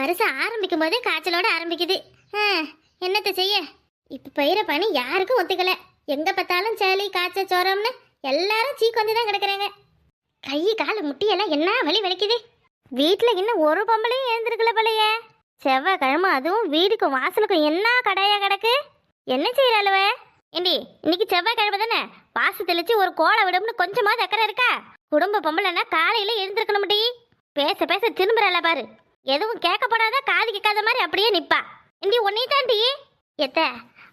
வருஷம் ஆரம்பிக்கும் போதே காய்ச்சலோட ஆரம்பிக்குது. ஆ, என்னத்த செய்ய? இப்ப பெய்யற பணி யாருக்கும் ஒத்துக்கல. எங்க பார்த்தாலும் சளி காய்ச்சல் சோரம்னு எல்லாரும் சீக்கு தான் கிடக்குறாங்க. கை கால் முட்டியெல்லாம் என்ன வலி வலிக்குது? வீட்டில் இன்னும் ஒரு பொம்பளையும் எழுந்திருக்கல போலையே. செவ்வாய்க்கிழமை அதுவும் வீடுக்கும் வாசலுக்கும் என்ன கடையா கிடக்கு? என்ன செய்யறாளுவ ஏண்டி இன்னைக்கு செவ்வாய்க்கிழமை தானே? வாசு தெளிச்சு ஒரு கோலை விடும்னு கொஞ்சமாவது அக்கறை இருக்கா? குடும்ப பொம்பளைன்னா காலையில எழுந்திருக்கணும் முடி பேச பேச திரும்புறாள பாரு. எதுவும் கேட்கப்படாத காது கேட்காத மாதிரி அப்படியே நிப்பா. இந்தி உன்னை தாண்டி. எத்த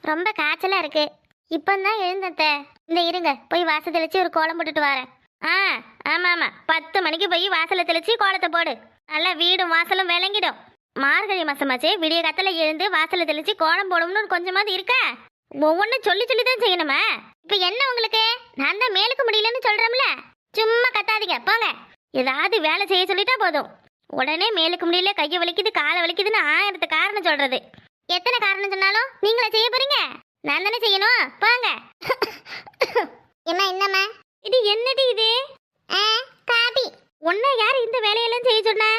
ரொம்ப காய்ச்சலா இருக்கு. இப்பந்தான் எழுந்தத்த. இந்த இருங்க போய் வாசல் தெளிச்சு ஒரு கோலம் போட்டுட்டு வரேன். ஆ ஆமா ஆமா. பத்து மணிக்கு போய் வாசலை தெளிச்சு கோலத்தை போடு. நல்லா வீடும் வாசலும் விளங்கிடும். மார்கழி மாசமாச்சே விடிய கத்தல எழுந்து வாசலை தெளிச்சு கோலம் போடணும்னு கொஞ்சமாவது இருக்கா? ஒவ்வொன்றும் சொல்லி சொல்லி தான் செய்யணுமா. இப்போ என்ன உங்களுக்கு? நான் தான் மேலுக்கு முடியலன்னு சொல்றேன்ல சும்மா கத்தாதீங்க போங்க. ஏதாவது வேலை செய்ய சொல்லிட்டா போதும். உடனே மேலுக்கு முடியல கையை வலிக்குது காலை வலிக்குதுன்னு ஆயிரத்து காரணம் சொல்றது. எத்தனை காரணம் சொன்னாலும் நீங்களா செய்ய போறீங்க. நான் தானே செய்யணும். போங்க. என்ன என்னம்மா? இது என்னடி இது? காபி. உன்னை யார் இந்த வேலையெல்லாம் செய்ய சொன்னா?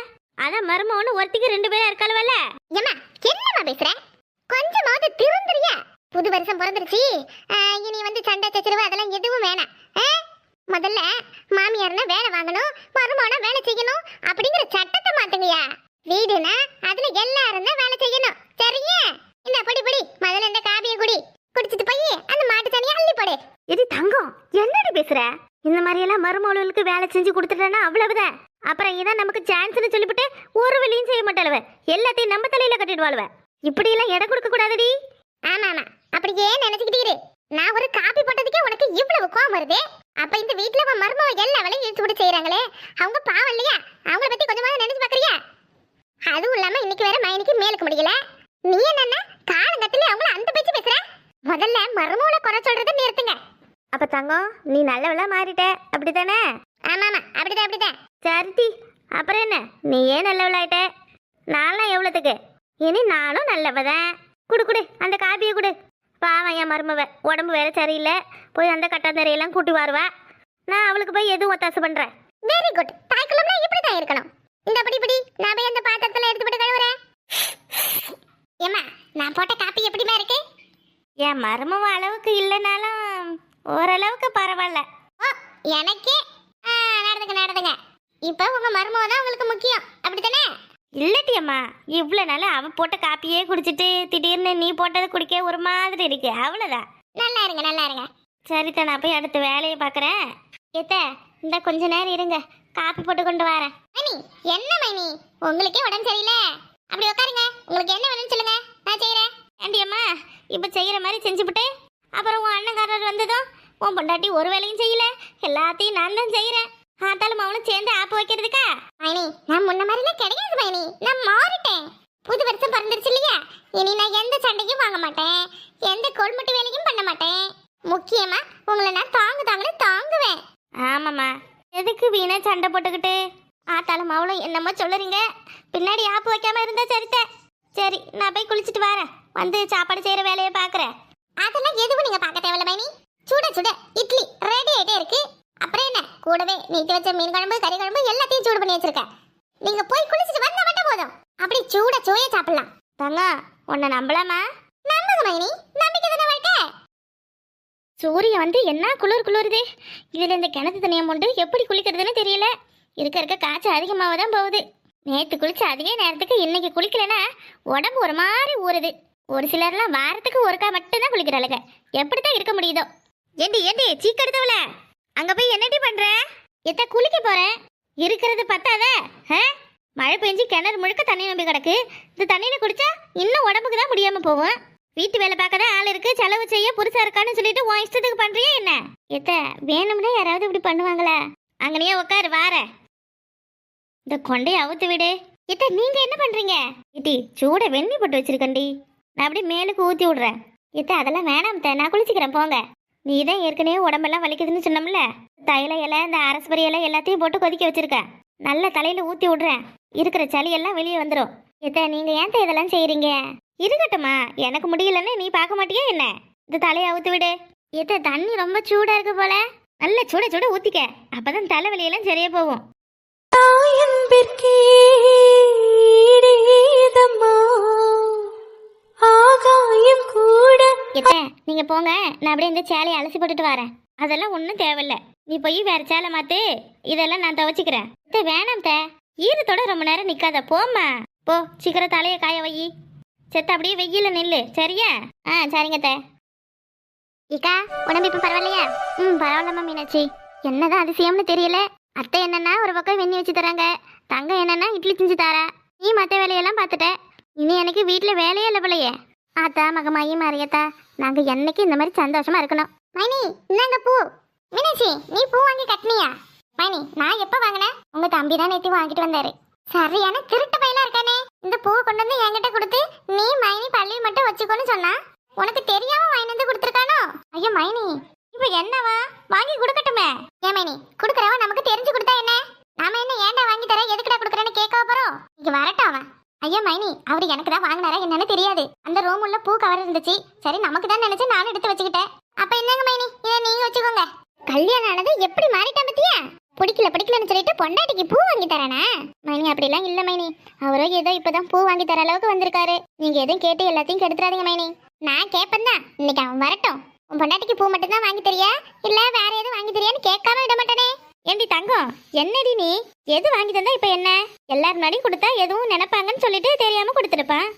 அதான் மருமகனு ஒருத்திக்கு ரெண்டு பேரும் இருக்காளுவல்ல. ஏமா என்னம்மா பேசுற? கொஞ்சமாவது திருந்துறியா? புது வருஷம் பிறந்துருச்சு. இனி வந்து சண்டை சச்சரவு அதெல்லாம் எதுவும் வேணாம்? முதல்ல மாமியார்னா வேலை வாங்கணும் மருமகனா வேலை செய்யணும் அப்படிங்கிற சட்டத்தை மாத்துங்கயா வீடுனா அதுல எல்லாரும் தான் வேலை செய்யணும். சரியா இந்த படி படி. முதல்ல இந்த காபிய குடி. குடிச்சிட்டு போய் அந்த மாட்டு தண்ணியை அள்ளி போடு. இது தங்கம் என்னடி பேசுற? இந்த மாதிரி எல்லாம் மருமகளுக்கு வேலை செஞ்சு கொடுத்துட்டேன்னா அவ்வளவுதான். அப்புறம் இதான் நமக்கு சான்ஸ்னு சொல்லிவிட்டு ஒரு வேலையும் செய்ய மாட்டாளுவ. எல்லாத்தையும் நம்ம தலையில கட்டிடுவாளுவ. இப்படி எல்லாம் இடம் கொடுக்க கூடாதுடி. ஆமா ஆமா அப்படியே நினைச்சுக்கிட்டே நான் ஒரு காப்பி போட்டதுக்கே உனக்கு இவ்வளவு கோவம் வருது? அப்ப இந்த வீட்ல உன் மருமக எல்லா வேலையும் இழுத்து விட்டு செய்யறாங்களே அவங்க பாவம் இல்லையா? அவங்கள பத்தி கொஞ்சமாவது நினைச்சு பாக்குறியா? அதுவும் இல்லாம இன்னைக்கு வேற மைனிக்கு மேலுக்கு முடியல. நீ என்னன்னா? காலங்கத்துல அவங்கள அந்த பேச்சு பேசுற? முதல்ல மருமகளை குறை சொல்றதை நிறுத்துங்க. அப்ப தங்கம் நீ நல்லவளா மாறிட்ட. அப்படிதானே ஆமா ஆமா அப்படிதான். அப்படிதான் சரிடி அப்புறம் என்ன? நீ ஏன் நல்லவளாயிட்ட? நான்லாம் எவ்வளோத்துக்கு இனி நானும் நல்லவதான். குடு குடு அந்த காப்பியை குடு. பாவம் என் மருமவ. உடம்பு வேற சரியில்லை. போய் அந்த கட்டாந்தரையெல்லாம் கூட்டி வருவா. நான் அவளுக்கு போய் எதுவும் ஒத்தாசை பண்றேன். வெரி குட் தாய்க்குள்ளம்னா இப்படி தான் இருக்கணும். இந்த படி படி நான் போய் அந்த பாத்திரத்துல எடுத்து போட்டு கழுவுறேன். ஏமா நான் போட்ட காப்பி எப்படிமா இருக்கு? என் மருமவ அளவுக்கு இல்லைனாலும் ஓரளவுக்கு பரவாயில்ல. ஓ எனக்கே? ஆ, நடந்துங்க நடந்துங்க. இப்போ உங்க மருமவ தான் உங்களுக்கு முக்கியம். அப்படித்தானே? இல்லட்டி அம்மா இவ்வளோ நாள் அவ போட்ட காப்பியே குடிச்சிட்டு திடீர்னு நீ போட்டதை குடிக்க ஒரு மாதிரி இருக்கு அவ்வளோதான் நல்லா இருங்க நல்லா இருங்க. சரிதா நான் போய் அடுத்த வேலையை பார்க்குறேன் ஏத்த இந்த கொஞ்ச நேரம் இருங்க காப்பி போட்டு கொண்டு வரேன். மைனி என்ன மைனி? உங்களுக்கே உடம்பு சரியில்லை? அப்படி உட்காருங்க உங்களுக்கு என்ன வேணும்னு சொல்லுங்க நான் செய்கிறேன் ஏண்டி அம்மா இப்போ செய்கிற மாதிரி செஞ்சுவிட்டு அப்புறம் உன் அண்ணங்காரர் வந்ததும் உன் பொண்டாட்டி ஒரு வேலையும் செய்யல எல்லாத்தையும் நான் தான் செய்கிறேன் ஆத்தாலும் அவனும் சேர்ந்து ஆப்பு வைக்கிறதுக்கா? மைனி நான் முன்ன மாதிரிலாம் கிடையாது மைனி நான் மாறிட்டேன். புது வருஷம் பிறந்துருச்சு இல்லையா? இனி நான் எந்த சண்டைக்கும் வாங்க மாட்டேன். எந்த கொள்முட்டு வேலையும் பண்ண மாட்டேன். முக்கியமா உங்களை நான் தாங்கு தாங்கன்னு தாங்குவேன். ஆமாம்மா. எதுக்கு வீணா சண்டை போட்டுக்கிட்டு? ஆத்தாலும் அவளும் என்னமோ சொல்லுறீங்க. பின்னாடி ஆப்பு வைக்காம இருந்தா சரித்த. சரி நான் போய் குளிச்சுட்டு வரேன். வந்து சாப்பாடு செய்யற வேலையை பார்க்குறேன் அதெல்லாம் எதுவும் நீங்க பார்க்க தேவையில்ல மைனி சுட சுட இட்லி ரெடி ஆகிட்டே இருக்கு. அப்புறம் என்ன? கூடவே நீட்டி வச்ச மீன் குழம்பு கறி குழம்பு எல்லாத்தையும் சூடு பண்ணி வச்சிருக்கேன் நீங்க போய் குளிச்சுட்டு வந்தா மட்டும் போதும். அப்படி சூட சோய சாப்பிடலாம். தங்க உன்னை நம்பலாமா? நம்புங்க மைனி நம்பிக்கை தானே வாழ்க்கை? சூரியன் வந்து என்ன குளிர் குளிருது? இதுல இந்த கிணத்து தனியாக மொண்டு எப்படி குளிக்கிறதுன்னு தெரியல. இருக்க இருக்க காய்ச்சல் அதிகமாக தான் போகுது. நேற்று குளிச்ச அதே நேரத்துக்கு இன்னைக்கு குளிக்கலனா உடம்பு ஒரு மாதிரி ஊறுது. ஒரு சிலர்லாம் வாரத்துக்கு ஒருக்கா மட்டும்தான் குளிக்கிறாளுங்க. எப்படித்தான் இருக்க முடியுதோ? ஏண்டி ஏண்டி சீக்கிரத்தவளை அங்க போய் என்னடி பண்ற? எத்த குளிக்க போறேன் இருக்கிறது பத்தாத ஆ? மழை பெஞ்சு கிணறு முழுக்க தண்ணி நம்பி கிடக்கு. இந்த தண்ணியில குடிச்சா இன்னும் உடம்புக்கு தான் முடியாம போகும். வீட்டு வேலை பார்க்க தான் ஆள் இருக்கு செலவு செய்ய புதுசா இருக்கான்னு சொல்லிட்டு உன் இஷ்டத்துக்கு பண்றியா என்ன? எத்த வேணும்னா யாராவது இப்படி பண்ணுவாங்களா? அங்கனையே உட்காரு வார. இந்த கொண்டையை அவுத்து விடு. எத்த நீங்க என்ன பண்றீங்க? இட்டி சூட வெண்ணி போட்டு வச்சிருக்கண்டி நான் அப்படியே மேலுக்கு ஊத்தி விடுறேன். எத்த அதெல்லாம் வேணாம் நான் குளிச்சுக்கிறேன் போங்க. நீ தான் ஏற்கனவே உடம்பெல்லாம் வலிக்குதுன்னு சொன்னோம்ல? தைல இலை இந்த அரசபரி இலை எல்லாத்தையும் போட்டு கொதிக்க வச்சிருக்க. நல்ல தலையில ஊத்தி விடுறேன். இருக்கிற சளி எல்லாம் வெளியே வந்துடும் எத்த நீங்க ஏன் இதெல்லாம் செய்கிறீங்க இருக்கட்டுமா எனக்கு முடியலன்னு நீ பார்க்க மாட்டியா என்ன? இந்த தலையை அவுத்து விடு. எத்த தண்ணி ரொம்ப சூடா இருக்கு போல. நல்ல சுட சுட ஊத்திக்க. அப்பதான் தலைவலியெல்லாம் சரியா போகும். தாயன்பிற்கே எத்த நீங்க போங்க நான் அப்படியே இந்த சேலையை அலசி போட்டுட்டு வரேன். அதெல்லாம் ஒன்றும் தேவையில்ல. நீ போய் வேற சேலை மாத்து. இதெல்லாம் நான் துவைச்சிக்கிறேன். அத்தை, வேணாம் தே ஈரத்தோட ரொம்ப நேரம் நிக்காத. போம்மா. போ சீக்கிரம் தலையை காய வை. செத்த அப்படியே வெயில நில்லு. சரியா? ஆ சரிங்க தே இக்கா உடம்பு இப்ப பரவாயில்லையா? ம் பரவாயில்லம்மா மீனாட்சி. என்னதான் அதிசயம்னு தெரியல. அத்தை என்னன்னா ஒரு பக்கம் வெண்ணி வச்சு தராங்க. தங்கம் என்னன்னா இட்லி செஞ்சு தாரா. நீ மற்ற வேலையெல்லாம் பார்த்துட்ட. இனி எனக்கு வீட்டில் வேலையே இல்லை பிள்ளையே ஆத்தா மகமாயி மாறியத்தா நாங்க என்னைக்கு இந்த மாதிரி சந்தோஷமா இருக்கணும். மைனி இந்தாங்க பூ. மீனாட்சி நீ பூ வாங்கி கட்டினியா? மைனி நான் எப்ப வாங்கினேன்? உங்க தம்பி தான் நேற்று வாங்கிட்டு வந்தாரு. சரியான திருட்டு பையனா இருக்கானே. இந்த பூவை கொண்டு வந்து என்கிட்ட கொடுத்து நீ மைனி பள்ளியில் மட்டும் வச்சுக்கோன்னு சொன்னா உனக்கு தெரியாம வாங்கி வந்து கொடுத்துருக்கானோ? ஐயோ மைனி இப்ப என்னவா? வாங்கி கொடுக்கட்டுமே. ஏன் மைனி கொடுக்குறவன் நமக்கு தெரிஞ்சு கொடுத்தா என்ன? நாம என்ன ஏன்டா வாங்கி தர? எதுக்குடா கொடுக்குறேன்னு கேட்க போறோம்? இங்க வரட்டும் அவன். ஐயா மைனி அவரு எனக்கு தான் வாங்கினாரா என்னன்னு தெரியாது. அந்த ரூம் உள்ள பூ கவர் இருந்துச்சு. சரி நமக்கு தான் நினைச்சு நானும் எடுத்து வச்சுக்கிட்டேன். அப்ப என்னங்க மைனி? இதை நீங்க வச்சுக்கோங்க. கல்யாணம் ஆனது எப்படி மாறிட்டா பத்தியா? பிடிக்கல பிடிக்கலன்னு சொல்லிட்டு பொண்டாட்டிக்கு பூ வாங்கி தரானா? மைனி அப்படிலாம் இல்ல மைனி. அவரோ ஏதோ இப்பதான் பூ வாங்கி தர அளவுக்கு வந்திருக்காரு. நீங்க எதுவும் கேட்டு எல்லாத்தையும் கெடுத்துறாதீங்க மைனி. நான் கேட்பேன் தான். இன்னைக்கு அவன் வரட்டும். உன் பொண்டாட்டிக்கு பூ மட்டும் தான் வாங்கி தரியா? இல்ல வேற எதுவும் வாங்கி தரியான்னு கேட்காம விட மாட்டானே. ஏண்டி தங்கம்? என்னடி நீ? எது வாங்கி தந்தா இப்ப என்ன? எல்லார் முன்னாடியும் கொடுத்தா எதுவும் நினைப்பாங்கன்னு சொல்லிட்டு தெரியாம கொடுத்துருப்பான்.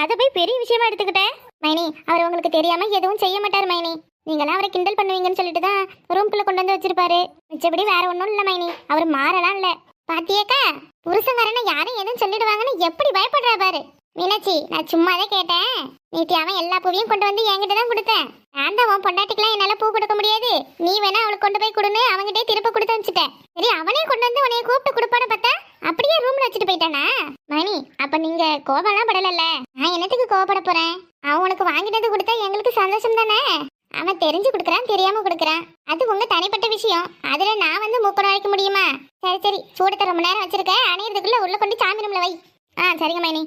அதை போய் பெரிய விஷயமா எடுத்துக்கிட்ட. மைனி அவர் உங்களுக்கு தெரியாம எதுவும் செய்ய மாட்டார் மைனி. நீங்களாம் அவரை கிண்டல் பண்ணுவீங்கன்னு சொல்லிட்டு தான் ரூம்குள்ள கொண்டு வந்து வச்சிருப்பாரு. மிச்சபடி வேற ஒன்றும் இல்லை மைனி. அவர் மாறலாம் இல்லை. பாத்தியக்கா? புருஷங்காரனை யாரும் எதுவும் சொல்லிடுவாங்கன்னு எப்படி பயப்படுறா பாரு. மீனாட்சி நான் சும்மாவே கேட்டேன். நேற்று அவன் எல்லா பூவையும் கொண்டு வந்து என்கிட்ட தான் கொடுத்தேன். நான் தான் உன் பொண்டாட்டிக்கெல்லாம் என்னால பூ கொடுக்க முடியாது. நீ வேணா அவளுக்கு கொண்டு போய் கொடுன்னு அவங்கிட்டே திருப்ப கொடுத்து வச்சுட்டேன் சரி அவனே கொண்டு வந்து உன்னைய கூப்பிட்டு கொடுப்பான்னு பார்த்தா அப்படியே ரூம்ல வச்சுட்டு போயிட்டானா? மணி அப்ப நீங்க கோபம்லாம் படலல்ல? நான் என்னத்துக்கு கோபப்பட போறேன்? அவன் உனக்கு வாங்கிட்டு வந்து கொடுத்தா எங்களுக்கு சந்தோஷம் தானே? அவன் தெரிஞ்சு கொடுக்குறான் தெரியாம கொடுக்குறான். அது உங்க தனிப்பட்ட விஷயம். அதுல நான் வந்து மூக்க அழைக்க முடியுமா? சரி சரி சூடத்தை ரொம்ப நேரம் வச்சிருக்க. அணையறதுக்குள்ள உள்ள கொண்டு சாமி ரூம்ல வை. ஆ சரிங்க மைனி